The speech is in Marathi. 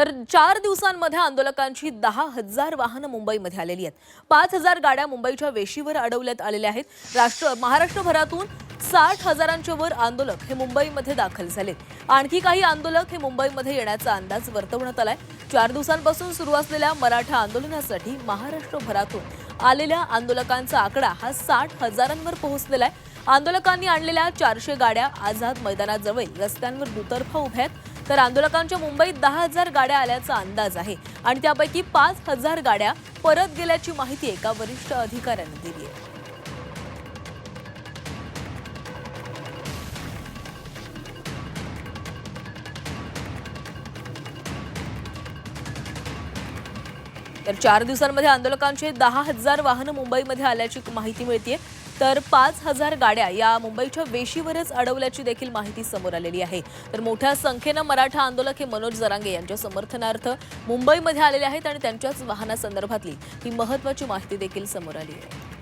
तर चार दिवसांमध्ये आंदोलकांची दहा हजार वाहनं मुंबईमध्ये आलेली आहेत. पाच हजार गाड्या मुंबईच्या वेशीवर अडवण्यात आलेल्या आहेत. राष्ट्र महाराष्ट्रभरातून साठ हजारांच्या वर आंदोलक हे मुंबईमध्ये दाखल झाले आणखी काही आंदोलक हे मुंबईमध्ये येण्याचा अंदाज वर्तवण्यात आलाय. चार दिवसांपासून सुरू असलेल्या मराठा आंदोलनासाठी महाराष्ट्रभरातून आलेल्या आंदोलकांचा आकडा हा साठ हजारांवर पोहोचलेला आहे. आंदोलकांनी आणलेल्या चारशे गाड्या आझाद मैदानाजवळ रस्त्यांवर दुतर्फा उभ्या आहेत. तर आंदोलकांच्या मुंबईत दहा हजार गाड्या आल्याचा अंदाज आहे आणि त्यापैकी पाच हजार गाड्या परत गेल्याची माहिती एका वरिष्ठ अधिकाऱ्याने दिली आहे. तर चार दिवसांमध्ये आंदोलकांचे दहा हजार वाहनं मुंबईमध्ये आल्याची माहिती मिळते तर पाच हजार गाड्या या मुंबईच्या वेशीवरच अडवल्याची देखील माहिती समोर आलेली आहे. तर मोठ्या संख्येनं मराठा आंदोलक हे मनोज जरांगे यांच्या समर्थनार्थ मुंबईमध्ये आलेले आहेत आणि त्यांच्याच वाहनासंदर्भातली ही महत्वाची माहिती देखील समोर आली आहे.